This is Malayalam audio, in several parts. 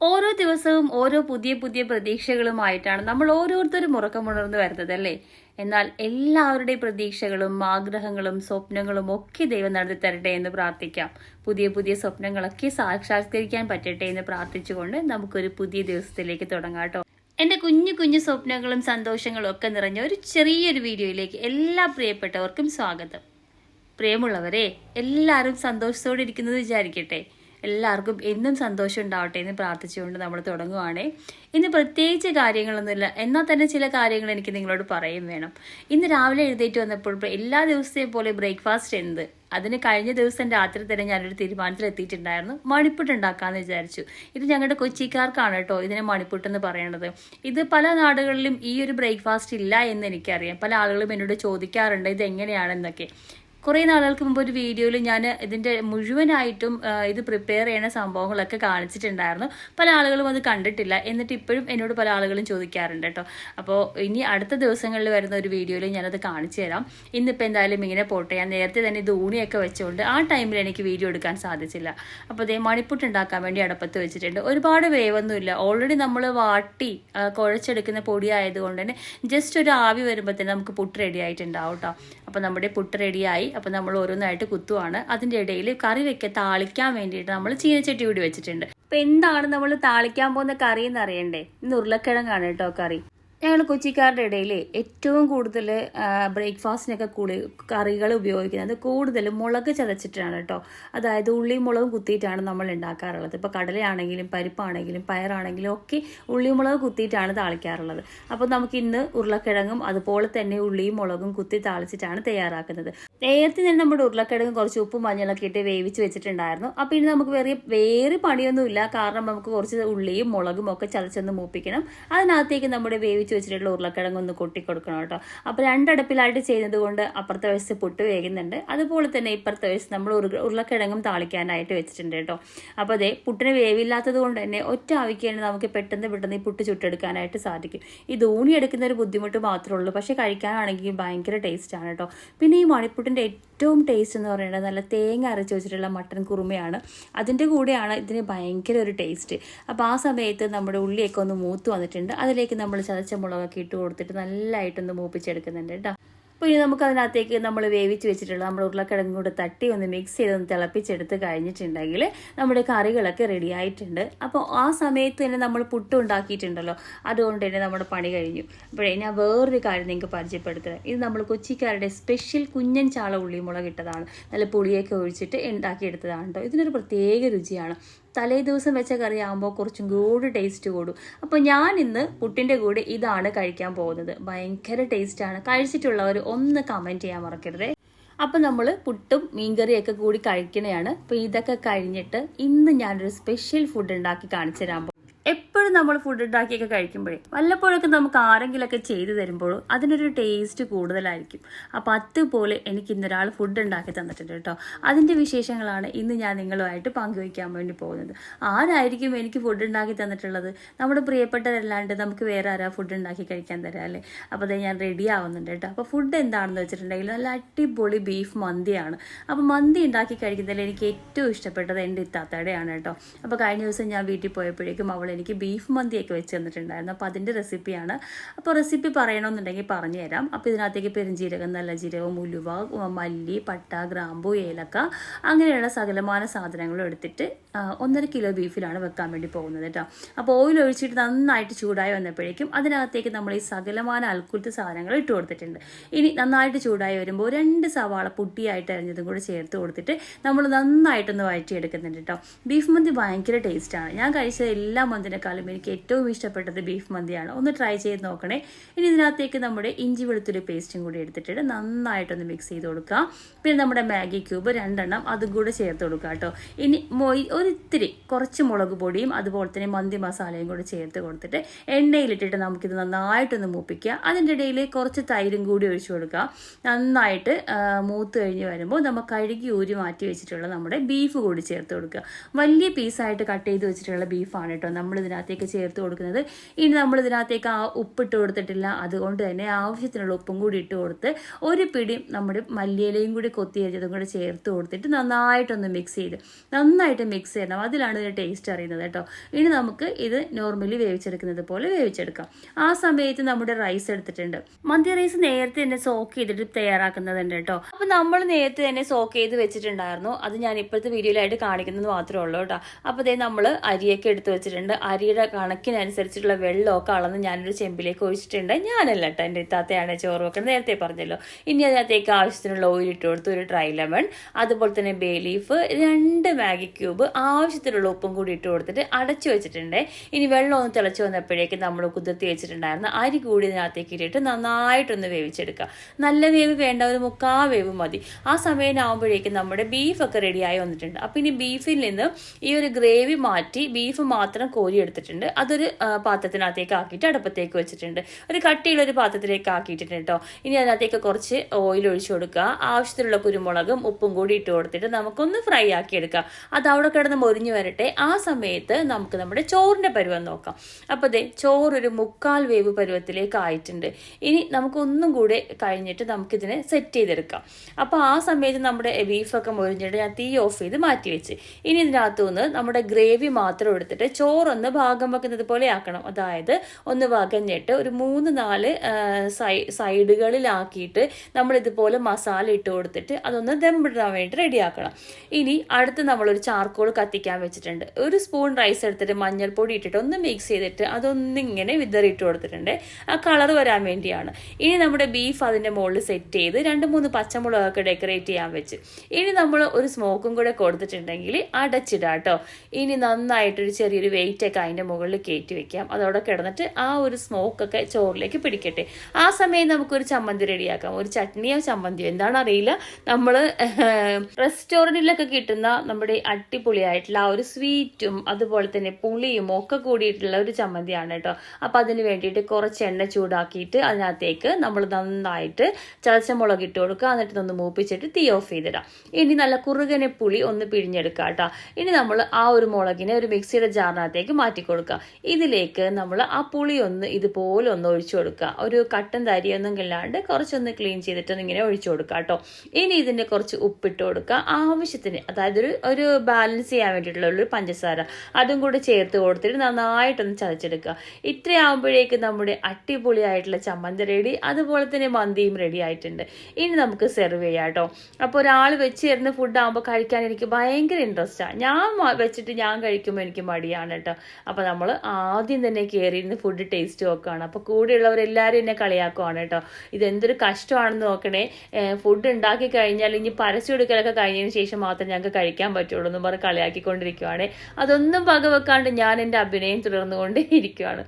ഓരോ ദിവസവും ഓരോ പുതിയ പുതിയ പ്രതീക്ഷകളുമായിട്ടാണ് നമ്മൾ ഓരോരുത്തരും ഉറക്കമുണർന്നു വരുന്നത് അല്ലേ? എന്നാൽ എല്ലാവരുടെയും പ്രതീക്ഷകളും ആഗ്രഹങ്ങളും സ്വപ്നങ്ങളും ഒക്കെ ദൈവം നടത്തി തരട്ടെ എന്ന് പ്രാർത്ഥിക്കാം. പുതിയ പുതിയ സ്വപ്നങ്ങളൊക്കെ സാക്ഷാത്കരിക്കാൻ പറ്റട്ടെ എന്ന് പ്രാർത്ഥിച്ചുകൊണ്ട് നമുക്കൊരു പുതിയ ദിവസത്തിലേക്ക് തുടങ്ങാം കേട്ടോ. എന്റെ കുഞ്ഞു കുഞ്ഞു സ്വപ്നങ്ങളും സന്തോഷങ്ങളും ഒക്കെ നിറഞ്ഞ ഒരു ചെറിയൊരു വീഡിയോയിലേക്ക് എല്ലാ പ്രിയപ്പെട്ടവർക്കും സ്വാഗതം. പ്രിയമുള്ളവരെ എല്ലാവരും സന്തോഷത്തോടെ ഇരിക്കുന്നത് വിചാരിക്കട്ടെ. എല്ലാവർക്കും എന്നും സന്തോഷം ഉണ്ടാവട്ടെ എന്ന് പ്രാർത്ഥിച്ചുകൊണ്ട് നമ്മൾ തുടങ്ങുവാണേ. ഇന്ന് പ്രത്യേകിച്ച് കാര്യങ്ങളൊന്നുമില്ല. എന്നാൽ തന്നെ ചില കാര്യങ്ങൾ എനിക്ക് നിങ്ങളോട് പറയും വേണം. ഇന്ന് രാവിലെ എഴുന്നേറ്റ് വന്നപ്പോൾ എല്ലാ ദിവസത്തെയും പോലെ ബ്രേക്ക്ഫാസ്റ്റ് എന്ത്? അതിന് കഴിഞ്ഞ ദിവസം രാത്രി തന്നെ ഞാനൊരു തീരുമാനത്തിൽ എത്തിയിട്ടുണ്ടായിരുന്നു. മണിപ്പുട്ട് ഉണ്ടാക്കാമെന്ന് വിചാരിച്ചു. ഇത് ഞങ്ങളുടെ കൊച്ചിക്കാർക്കാണ് കേട്ടോ ഇതിനെ മണിപ്പുട്ട് എന്ന് പറയുന്നത് ഇത് പല നാടുകളിലും ഈ ഒരു ബ്രേക്ക്ഫാസ്റ്റ് ഇല്ല എന്ന് എനിക്കറിയാം. പല ആളുകളും എന്നോട് ചോദിക്കാറുണ്ട് ഇത് എങ്ങനെയാണെന്നൊക്കെ. കുറേ നാളുകൾക്ക് മുമ്പ് ഒരു വീഡിയോയിൽ ഞാൻ ഇതിന്റെ മുഴുവനായിട്ടും ഇത് പ്രിപ്പയർ ചെയ്യുന്ന സംഭവങ്ങളൊക്കെ കാണിച്ചിട്ടുണ്ടായിരുന്നു. പല ആളുകളും അത് കണ്ടിട്ടില്ല. എന്നിട്ട് ഇപ്പോഴും എന്നോട് പല ആളുകളും ചോദിക്കാറുണ്ട് കേട്ടോ. അപ്പോൾ ഇനി അടുത്ത ദിവസങ്ങളിൽ വരുന്ന ഒരു വീഡിയോയിൽ ഞാനത് കാണിച്ചു തരാം. ഇന്നിപ്പോൾ എന്തായാലും ഇങ്ങനെ പോട്ടെ. ഞാൻ നേരത്തെ തന്നെ ഇത് ഊണിയൊക്കെ വെച്ചുകൊണ്ട് ആ ടൈമിൽ എനിക്ക് വീഡിയോ എടുക്കാൻ സാധിച്ചില്ല. അപ്പോൾ അതേ മണിപ്പുട്ട് ഉണ്ടാക്കാൻ വേണ്ടി അടപ്പത്ത് വെച്ചിട്ടുണ്ട്. ഒരുപാട് വേവൊന്നുമില്ല. ഓൾറെഡി നമ്മൾ വാട്ടി കുഴച്ചെടുക്കുന്ന പൊടി ആയതുകൊണ്ട് തന്നെ ജസ്റ്റ് ഒരു ആവി വരുമ്പോൾ തന്നെ നമുക്ക് പുട്ട് റെഡി ആയിട്ടുണ്ടാവും കേട്ടോ. അപ്പോൾ നമ്മുടെ പുട്ട് റെഡിയായി അപ്പോൾ നമ്മൾ ഓരോന്നായിട്ട് കുത്തുവാണ്. അതിന്റെ ഇടയിൽ കറി വെക്ക താളിക്കാൻ വേണ്ടിയിട്ട് നമ്മൾ ചീനച്ചട്ടി കൂടി വെച്ചിട്ടുണ്ട്. അപ്പോൾ എന്താണ് നമ്മൾ താളിക്കാൻ പോകുന്ന കറി എന്ന് അറിയണ്ടേ? ഇന്ന് ഉരുളക്കിഴങ്ങാണ് കേട്ടോ കറി. ഞങ്ങൾ കൊച്ചിക്കാരുടെ ഇടയിൽ ഏറ്റവും കൂടുതൽ ബ്രേക്ക്ഫാസ്റ്റിനൊക്കെ കൂടി കറികൾ ഉപയോഗിക്കുന്നത്. കൂടുതൽ മുളക് ചതച്ചിട്ടാണ് കേട്ടോ. അതായത് ഉള്ളിയും മുളകും കുത്തിയിട്ടാണ് നമ്മൾ ഉണ്ടാക്കാറുള്ളത്. ഇപ്പോൾ കടലയാണെങ്കിലും പരിപ്പാണെങ്കിലും പയറാണെങ്കിലും ഒക്കെ ഉള്ളിയും മുളക് കുത്തിയിട്ടാണ് താളിക്കാറുള്ളത്. അപ്പോൾ നമുക്ക് ഇന്ന് ഉരുളക്കിഴങ്ങും അതുപോലെ തന്നെ ഉള്ളിയും മുളകും കുത്തി താളിച്ചിട്ടാണ് തയ്യാറാക്കുന്നത്. നേരത്തെ തന്നെ നമ്മുടെ ഉരുളക്കിഴങ്ങ് കുറച്ച് ഉപ്പും മഞ്ഞളൊക്കെ ഇട്ട് വേവിച്ച് വെച്ചിട്ടുണ്ടായിരുന്നു. അപ്പോൾ ഇനി നമുക്ക് വേറെ വേറെ പണിയൊന്നുമില്ല. കാരണം നമുക്ക് കുറച്ച് ഉള്ളിയും മുളകും ഒക്കെ ചതച്ചൊന്ന് മൂപ്പിക്കണം. അതിനകത്തേക്ക് നമ്മുടെ വേവിച്ച് വെച്ചിട്ടുള്ള ഉരുളക്കിഴങ്ങ് ഒന്ന് കൊട്ടി കൊടുക്കണം കേട്ടോ. അപ്പോൾ രണ്ടടുപ്പിലായിട്ട് ചെയ്യുന്നത് കൊണ്ട് അപ്പുറത്തെ വശത്ത് പുട്ട് വേകുന്നുണ്ട്. അതുപോലെ തന്നെ ഇപ്പുറത്തെ വശത്ത് നമ്മൾ ഉരുള- ഉരുളക്കിഴങ്ങും താളിക്കാനായിട്ട് വെച്ചിട്ടുണ്ട് കേട്ടോ. അപ്പോൾ അതെ പുട്ടിന് വേവില്ലാത്തത് കൊണ്ട് തന്നെ ഒറ്റ ആവിക്കാണ് നമുക്ക് പെട്ടെന്ന് പെട്ടെന്ന് ഈ പുട്ട് ചുട്ടെടുക്കാനായിട്ട് സാധിക്കും. ഈ ധൂണി എടുക്കുന്ന ഒരു ബുദ്ധിമുട്ട് മാത്രമേ ഉള്ളൂ. പക്ഷേ കഴിക്കാനാണെങ്കിൽ ഭയങ്കര ടേസ്റ്റാണ് കേട്ടോ. പിന്നെ ഈ മണിപ്പുട്ടിന്റെ ഏറ്റവും ടേസ്റ്റ് എന്ന് പറയുന്നത് നല്ല തേങ്ങ അരച്ച് വെച്ചിട്ടുള്ള മട്ടൻ കുറുമയാണ്. അതിന്റെ കൂടെയാണ് ഇതിന് ഭയങ്കര ഒരു ടേസ്റ്റ് അപ്പോൾ ആ സമയത്ത് നമ്മുടെ ഉള്ളിയൊക്കെ ഒന്ന് മൂത്ത് വന്നിട്ടുണ്ട്. അതിലേക്ക് നമ്മൾ ചതച്ച മുളകൊക്കെ ഇട്ട് കൊടുത്തിട്ട് നല്ലതായിട്ടൊന്ന് മൂപ്പിച്ചെടുക്കുന്നുണ്ട് കേട്ടോ. അപ്പോൾ ഇനി നമുക്ക് അതിനകത്തേക്ക് നമ്മൾ വേവിച്ച് വെച്ചിട്ടുള്ള നമ്മൾ ഉരുളക്കിഴങ്ങ് കൂടെ തട്ടി ഒന്ന് മിക്സ് ചെയ്ത് ഒന്ന് തിളപ്പിച്ചെടുത്ത് കഴിഞ്ഞിട്ടുണ്ടെങ്കിൽ നമ്മുടെ കറികളൊക്കെ റെഡി ആയിട്ടുണ്ട്. അപ്പോൾ ആ സമയത്ത് തന്നെ നമ്മൾ പുട്ട് ഉണ്ടാക്കിയിട്ടുണ്ടല്ലോ അതുകൊണ്ട് തന്നെ നമ്മുടെ പണി കഴിഞ്ഞു. അപ്പോഴേ ഞാൻ വേറൊരു കാര്യം നിങ്ങൾക്ക് പരിചയപ്പെടുത്തുന്നത് ഇത് നമ്മൾ കൊച്ചിക്കാരുടെ സ്പെഷ്യൽ കുഞ്ഞൻ ചാള ഉള്ളി മുളക് ഇട്ടതാണ്. നല്ല പുളിയൊക്കെ ഒഴിച്ചിട്ട് ഉണ്ടാക്കിയെടുത്തതാണ് കേട്ടോ. ഇതിനൊരു പ്രത്യേക രുചിയാണ്. തലേ ദിവസം വെച്ച കറി ആകുമ്പോൾ കുറച്ചും കൂടി ടേസ്റ്റ് കൂടും. അപ്പോൾ ഞാൻ ഇന്ന് പുട്ടിന്റെ കൂടെ ഇതാണ് കഴിക്കാൻ പോകുന്നത്. ഭയങ്കര ടേസ്റ്റാണ് കഴിച്ചിട്ടുള്ളവർ ഒന്ന് കമന്റ് ചെയ്യാൻ മറക്കരുതേ. അപ്പം നമ്മൾ പുട്ടും മീൻകറിയൊക്കെ കൂടി കഴിക്കണയാണ്. അപ്പോൾ ഇതൊക്കെ കഴിഞ്ഞിട്ട് ഇന്ന് ഞാനൊരു സ്പെഷ്യൽ ഫുഡ് ഉണ്ടാക്കി കാണിച്ചു തരാൻ എപ്പോഴും നമ്മൾ ഫുഡ് ഉണ്ടാക്കിയൊക്കെ കഴിക്കുമ്പോഴേ വല്ലപ്പോഴൊക്കെ നമുക്ക് ആരെങ്കിലുമൊക്കെ ചെയ്തു തരുമ്പോൾ അതിനൊരു ടേസ്റ്റ് കൂടുതലായിരിക്കും. അപ്പോൾ അതുപോലെ എനിക്ക് ഇന്നൊരാൾ ഫുഡ് ഉണ്ടാക്കി തന്നിട്ടുണ്ട് കേട്ടോ. അതിന്റെ വിശേഷങ്ങളാണ് ഇന്ന് ഞാൻ നിങ്ങളുമായിട്ട് പങ്കുവയ്ക്കാൻ വേണ്ടി പോകുന്നത്. ആരായിരിക്കും എനിക്ക് ഫുഡ് ഉണ്ടാക്കി തന്നിട്ടുള്ളത്? നമ്മുടെ പ്രിയപ്പെട്ടവരല്ലാണ്ട് നമുക്ക് വേറെ ആരാ ഫുഡ് ഉണ്ടാക്കി കഴിക്കാൻ തരാം അല്ലേ? അപ്പോൾ അത് ഞാൻ റെഡി ആവുന്നുണ്ട് കേട്ടോ. അപ്പോൾ ഫുഡ് എന്താണെന്ന് വെച്ചിട്ടുണ്ടെങ്കിൽ നല്ല അടിപൊളി ബീഫ് മന്തിയാണ്. അപ്പോൾ മന്തി ഉണ്ടാക്കി കഴിക്കുന്നതിൽ എനിക്ക് ഏറ്റവും ഇഷ്ടപ്പെട്ടത് എന്റെ ഇത്താത്തയുടെയാണ് കേട്ടോ. അപ്പോൾ കഴിഞ്ഞ ദിവസം ഞാൻ വീട്ടിൽ പോയപ്പോഴേക്കും അവൾ എനിക്ക് ബീഫ് മന്തിയൊക്കെ വെച്ച് തന്നിട്ടുണ്ടായിരുന്നു. അപ്പോൾ അതിന്റെ റെസിപ്പിയാണ് അപ്പോൾ റെസിപ്പി പറയണമെന്നുണ്ടെങ്കിൽ പറഞ്ഞു തരാം അപ്പോൾ ഇതിനകത്തേക്ക് പെരുംജീരകം നല്ല ജീരകം ഉലുവ മല്ലി പട്ട ഗ്രാമ്പു ഏലക്ക അങ്ങനെയുള്ള സകലമാന സാധനങ്ങളും എടുത്തിട്ട് ഒന്നര കിലോ ബീഫിലാണ് വെക്കാൻ വേണ്ടി പോകുന്നത് കേട്ടോ. അപ്പോൾ ഓയിൽ ഒഴിച്ചിട്ട് നന്നായിട്ട് ചൂടായി വന്നപ്പോഴേക്കും അതിനകത്തേക്ക് നമ്മൾ ഈ സകലമാന അൽക്കുലത്ത് സാധനങ്ങൾ ഇട്ട് കൊടുത്തിട്ടുണ്ട്. ഇനി നന്നായിട്ട് ചൂടായി വരുമ്പോൾ രണ്ട് സവാള പുട്ടിയായിട്ട് അരിഞ്ഞതും കൂടെ ചേർത്ത് കൊടുത്തിട്ട് നമ്മൾ നന്നായിട്ടൊന്ന് വഴറ്റിയെടുക്കുന്നുണ്ട് കേട്ടോ. ബീഫ് മന്തി ഭയങ്കര ടേസ്റ്റാണ് ഞാൻ കഴിച്ചത് എല്ലാ മന്തിനേക്കാളും എനിക്ക് ഏറ്റവും ഇഷ്ടപ്പെട്ടത് ബീഫ് മന്തിയാണ്. ഒന്ന് ട്രൈ ചെയ്ത് നോക്കണേ. ഇനി ഇതിനകത്തേക്ക് നമ്മുടെ ഇഞ്ചി വെളുത്തുള്ളി പേസ്റ്റും കൂടി എടുത്തിട്ട് നന്നായിട്ടൊന്ന് മിക്സ് ചെയ്ത് കൊടുക്കുക. പിന്നെ നമ്മുടെ മാഗി ക്യൂബ് രണ്ടെണ്ണം അതും കൂടെ ചേർത്ത് കൊടുക്കുക കേട്ടോ. ഇനി മൊയ് ഒരിത്തിരി കുറച്ച് മുളക് പൊടിയും അതുപോലെ തന്നെ മന്തി മസാലയും കൂടി ചേർത്ത് കൊടുത്തിട്ട് എണ്ണയിലിട്ടിട്ട് നമുക്കിത് നന്നായിട്ടൊന്ന് മൂപ്പിക്കുക. അതിന്റെ ഇടയിൽ കുറച്ച് തൈരും കൂടി ഒഴിച്ചു കൊടുക്കുക. നന്നായിട്ട് മൂത്ത് കഴിഞ്ഞ് വരുമ്പോൾ നമ്മൾ കഴുകി ഊരി മാറ്റി വെച്ചിട്ടുള്ള നമ്മുടെ ബീഫ് കൂടി ചേർത്ത് കൊടുക്കുക. വലിയ പീസായിട്ട് കട്ട് ചെയ്ത് വെച്ചിട്ടുള്ള ബീഫാണ് കേട്ടോ. നമ്മൾ നമ്മൾ ഇതിനകത്തേക്ക് ചേർത്ത് കൊടുക്കുന്നത്. ഇനി നമ്മൾ ഇതിനകത്തേക്ക് ആ ഉപ്പിട്ട് കൊടുത്തിട്ടില്ല. അതുകൊണ്ട് തന്നെ ആവശ്യത്തിനുള്ള ഉപ്പും കൂടി ഇട്ട് കൊടുത്ത് ഒരു പിടി നമ്മുടെ മല്ലിയിലയും കൂടി കൊത്തി അരിഞ്ഞതും കൂടി ചേർത്ത് കൊടുത്തിട്ട് നന്നായിട്ടൊന്ന് മിക്സ് ചെയ്ത് നന്നായിട്ട് മിക്സ് ചെയ്യണം. അതിലാണ് ഇതിന്റെ ടേസ്റ്റ് അറിയുന്നത് കേട്ടോ. ഇനി നമുക്ക് ഇത് നോർമലി വേവിച്ചെടുക്കുന്നത് പോലെ വേവിച്ചെടുക്കാം. ആ സമയത്ത് നമ്മുടെ റൈസ് എടുത്തിട്ടുണ്ട്. മന്തി റൈസ് നേരത്തെ തന്നെ സോക്ക് ചെയ്തിട്ട് തയ്യാറാക്കുന്നതുണ്ട് കേട്ടോ. അപ്പം നമ്മൾ നേരത്തെ തന്നെ സോക്ക് ചെയ്ത് വെച്ചിട്ടുണ്ടായിരുന്നു. അത് ഞാൻ ഇപ്പോഴത്തെ വീഡിയോയിലായിട്ട് കാണിക്കുന്നത് മാത്രമേ ഉള്ളൂ കേട്ടോ. അപ്പോൾ അതേ നമ്മൾ അരിയൊക്കെ എടുത്ത് വെച്ചിട്ടുണ്ട്. അരിയുടെ കണക്കിനനുസരിച്ചിട്ടുള്ള വെള്ളമൊക്കെ അളന്ന് ഞാനൊരു ചെമ്പിലേക്ക് ഒഴിച്ചിട്ടുണ്ട്. ഞാനല്ല കേട്ടോ എന്റെ ഇത്താത്തയാണ് ചോറ് വെക്കുന്നത്. നേരത്തെ പറഞ്ഞല്ലോ. ഇനി അതിനകത്തേക്ക് ആവശ്യത്തിനുള്ള ഓയിൽ ഇട്ട് കൊടുത്ത് ഒരു ഡ്രൈ ലെമൺ അതുപോലെ തന്നെ ബേ ലീഫ് രണ്ട് മാഗി ക്യൂബ് ആവശ്യത്തിനുള്ള ഉപ്പും കൂടി ഇട്ട് കൊടുത്തിട്ട് അടച്ചു വെച്ചിട്ടുണ്ട്. ഇനി വെള്ളം ഒന്ന് തിളച്ചു വന്നപ്പോഴേക്ക് നമ്മൾ കുതിർത്തി വെച്ചിട്ടുണ്ടായിരുന്ന അരി കൂടി ഇതിനകത്തേക്ക് ഇട്ടിട്ട് നന്നായിട്ടൊന്ന് വേവിച്ചെടുക്കുക. നല്ല വേവ് വേണ്ട ഒരു മുക്കാ വേവ് മതി. ആ സമയം ആകുമ്പോഴേക്കും നമ്മുടെ ബീഫൊക്കെ റെഡിയായി വന്നിട്ടുണ്ട്. അപ്പം ഇനി ബീഫിൽ നിന്ന് ഈ ഒരു ഗ്രേവി മാറ്റി ബീഫ് മാത്രം കോരി എടുത്തിട്ടുണ്ട്. അതൊരു പാത്രത്തിനകത്തേക്ക് ആക്കിയിട്ട് അടുപ്പത്തേക്ക് വെച്ചിട്ടുണ്ട്. ഒരു കട്ടിയുള്ള ഒരു പാത്രത്തിലേക്ക് ആക്കിയിട്ടുണ്ട് കേട്ടോ. ഇനി അതിനകത്തേക്ക് കുറച്ച് ഓയിൽ ഒഴിച്ചു കൊടുക്കുക. ആവശ്യത്തിലുള്ള കുരുമുളകും ഉപ്പും കൂടി ഇട്ട് കൊടുത്തിട്ട് നമുക്കൊന്ന് ഫ്രൈ ആക്കി എടുക്കാം. അത് അവിടെ കിടന്ന് മൊരിഞ്ഞു വരട്ടെ. ആ സമയത്ത് നമുക്ക് നമ്മുടെ ചോറിന്റെ പരുവം നോക്കാം. അപ്പോൾ ദേ ചോറ് ഒരു മുക്കാൽ വേവ് പരുവത്തിലേക്ക് ആയിട്ടുണ്ട്. ഇനി നമുക്കൊന്നും കൂടെ കഴിഞ്ഞിട്ട് നമുക്കിതിനെ സെറ്റ് ചെയ്തെടുക്കാം. അപ്പോൾ ആ സമയത്ത് നമ്മുടെ ബീഫൊക്കെ മൊരിഞ്ഞിട്ട് ഞാൻ തീ ഓഫ് ചെയ്ത് മാറ്റി വെച്ച് ഇനി ഇതിനകത്തു നിന്ന് നമ്മുടെ ഗ്രേവി മാത്രം എടുത്തിട്ട് ചോറൊന്ന് ഭാഗം വെക്കുന്നത് പോലെ ആക്കണം. അതായത് ഒന്ന് വകഞ്ഞിട്ട് ഒരു മൂന്ന് നാല് സൈ സൈഡുകളിലാക്കിയിട്ട് നമ്മൾ ഇതുപോലെ മസാല ഇട്ട് കൊടുത്തിട്ട് അതൊന്ന് ദമ്പിടാൻ വേണ്ടി റെഡിയാക്കണം ഇനി അടുത്ത് നമ്മളൊരു ചാർക്കോൾ കത്തിക്കാൻ വെച്ചിട്ടുണ്ട്. ഒരു സ്പൂൺ റൈസ് എടുത്തിട്ട് മഞ്ഞൾപ്പൊടി ഇട്ടിട്ട് ഒന്ന് മിക്സ് ചെയ്തിട്ട് അതൊന്നിങ്ങനെ വിതറിയിട്ട് കൊടുത്തിട്ടുണ്ട്. ആ കളർ വരാൻ വേണ്ടിയാണ്. ഇനി നമ്മുടെ ബീഫ് അതിന്റെ മുകളിൽ സെറ്റ് ചെയ്ത് രണ്ട് മൂന്ന് പച്ചമുളകൊക്കെ ഡെക്കറേറ്റ് ചെയ്യാൻ വെച്ച്. ഇനി നമ്മൾ ഒരു സ്മോക്കും കൂടെ കൊടുത്തിട്ടുണ്ടെങ്കിൽ അടച്ചിടാം കേട്ടോ. ഇനി നന്നായിട്ടൊരു ചെറിയൊരു വെയിറ്റ് ഒക്കെ അതിന്റെ മുകളിൽ കയറ്റി വെക്കാം. അതവിടെ കിടന്നിട്ട് ആ ഒരു സ്മോക്കൊക്കെ ചോറിലേക്ക് പിടിക്കട്ടെ. ആ സമയം നമുക്കൊരു ചമ്മന്തി റെഡിയാക്കാം. ഒരു ചട്നിയോ ചമ്മന്തിയോ എന്താണ് അറിയില്ല നമ്മൾ റെസ്റ്റോറന്റിലൊക്കെ കിട്ടുന്ന നമ്മുടെ അടിപൊളിയായിട്ടുള്ള ആ ഒരു സ്വീറ്റും അതുപോലെ തന്നെ പുളിയും ഒക്കെ കൂടിയിട്ടുള്ള ഒരു ചമ്മന്തിയാണ് കേട്ടോ. അപ്പം അതിന് വേണ്ടിയിട്ട് കുറച്ച് എണ്ണ ചൂടാക്കിയിട്ട് അതിനകത്തേക്ക് നമ്മൾ നന്നായിട്ട് ചതച്ച മുളക് ഇട്ട് കൊടുക്കുക. എന്നിട്ട് ഒന്ന് മൂപ്പിച്ചിട്ട് തീ ഓഫ് ചെയ്തിടാം. ഇനി നല്ല കുറുകനെ പുളി ഒന്ന് പിഴിഞ്ഞെടുക്കുക കേട്ടോ. ഇനി നമ്മൾ ആ ഒരു മുളകിനെ ഒരു മിക്സിയുടെ ജാറിനകത്തേക്ക് മാറ്റി കൊടുക്കുക. ഇതിലേക്ക് നമ്മൾ ആ പുളി ഒന്ന് ഇതുപോലെ ഒന്ന് ഒഴിച്ചു കൊടുക്കുക. ഒരു കട്ടൻ തരിയൊന്നും ഇല്ലാണ്ട് കുറച്ചൊന്ന് ക്ലീൻ ചെയ്തിട്ട് ഇങ്ങനെ ഒഴിച്ചു കൊടുക്കുക കേട്ടോ. ഇനി ഇതിന്റെ കുറച്ച് ഉപ്പിട്ട് കൊടുക്കുക. ആവശ്യത്തിന് അതായത് ഒരു ഒരു ബാലൻസ് ചെയ്യാൻ വേണ്ടിയിട്ടുള്ള ഒരു പഞ്ചസാര അതും കൂടി ചേർത്ത് കൊടുത്തിട്ട് നന്നായിട്ടൊന്ന് ചതച്ചെടുക്കുക. ഇത്രയാകുമ്പോഴേക്ക് നമ്മുടെ അടിപൊളിയായിട്ടുള്ള ചമ്മന്തി റെഡി അതുപോലെ തന്നെ മന്തിയും റെഡി ആയിട്ടുണ്ട്. ഇനി നമുക്ക് സെർവ് ചെയ്യാം കേട്ടോ. അപ്പോൾ ഒരാൾ വെച്ച് തരുന്ന ഫുഡ് ആകുമ്പോൾ കഴിക്കാൻ എനിക്ക് ഭയങ്കര ഇൻട്രസ്റ്റാണ് ഞാൻ വെച്ചിട്ട് ഞാൻ കഴിക്കുമ്പോൾ എനിക്ക് മടിയാണ് കേട്ടോ. അപ്പോൾ നമ്മൾ ആദ്യം തന്നെ കയറിയിരുന്ന് ഫുഡ് ടേസ്റ്റ് നോക്കുകയാണ് അപ്പോൾ കൂടെയുള്ളവരെല്ലാവരും എന്നെ കളിയാക്കുവാണ് കേട്ടോ. ഇതെന്തൊരു കഷ്ടമാണെന്ന് നോക്കണേ. ഫുഡ് ഉണ്ടാക്കി കഴിഞ്ഞാൽ ഇനി പരസ്യം എടുക്കലൊക്കെ കഴിഞ്ഞതിന് ശേഷം മാത്രം ഞങ്ങൾക്ക് കഴിക്കാൻ പറ്റുള്ളൂ എന്ന് പറഞ്ഞ് കളിയാക്കിക്കൊണ്ടിരിക്കുവാണ്. അതൊന്നും പകവെക്കാണ്ട് ഞാൻ എന്റെ അഭിനയം തുടർന്നുകൊണ്ടേ ഇരിക്കുവാണ്.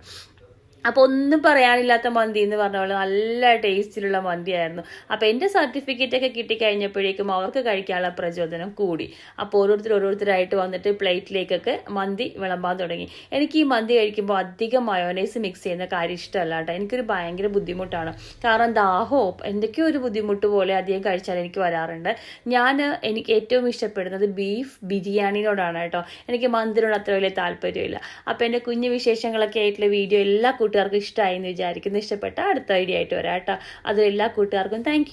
അപ്പോൾ ഒന്നും പറയാനില്ലാത്ത മന്തി എന്ന് പറഞ്ഞ പോലെ നല്ല ടേസ്റ്റിലുള്ള മന്തിയായിരുന്നു. അപ്പോൾ എന്റെ സർട്ടിഫിക്കറ്റ് ഒക്കെ കിട്ടിക്കഴിഞ്ഞപ്പോഴേക്കും അവർക്ക് കഴിക്കാനുള്ള പ്രചോദനം കൂടി. അപ്പോൾ ഓരോരുത്തർ ഓരോരുത്തരായിട്ട് വന്നിട്ട് പ്ലേറ്റിലേക്കൊക്കെ മന്തി വിളമ്പാൻ തുടങ്ങി. എനിക്ക് ഈ മന്തി കഴിക്കുമ്പോൾ അധികം മയോനൈസ് മിക്സ് ചെയ്യുന്ന കാര്യം ഇഷ്ടമല്ല കേട്ടോ. എനിക്കൊരു ഭയങ്കര ബുദ്ധിമുട്ടാണ്. കാരണം ദാഹോ എന്തൊക്കെയോ ഒരു ബുദ്ധിമുട്ട് പോലെ അധികം കഴിച്ചാൽ എനിക്ക് വരാറുണ്ട്. ഞാൻ എനിക്ക് ഏറ്റവും ഇഷ്ടപ്പെടുന്നത് ബീഫ് ബിരിയാണിനോടാണ് കേട്ടോ. എനിക്ക് മന്തിനോട് അത്ര വലിയ താല്പര്യമില്ല. അപ്പോൾ എന്റെ കുഞ്ഞു വിശേഷങ്ങളൊക്കെ ആയിട്ടുള്ള വീഡിയോ എല്ലാ കൂട്ടുകാർക്കും ഇഷ്ടമായി എന്ന് വിചാരിക്കുന്നു. ഇഷ്ടപ്പെട്ട അടുത്ത ഐഡിയ ആയിട്ട് വരാം കേട്ടോ. അതിലെല്ലാ കൂട്ടുകാർക്കും താങ്ക്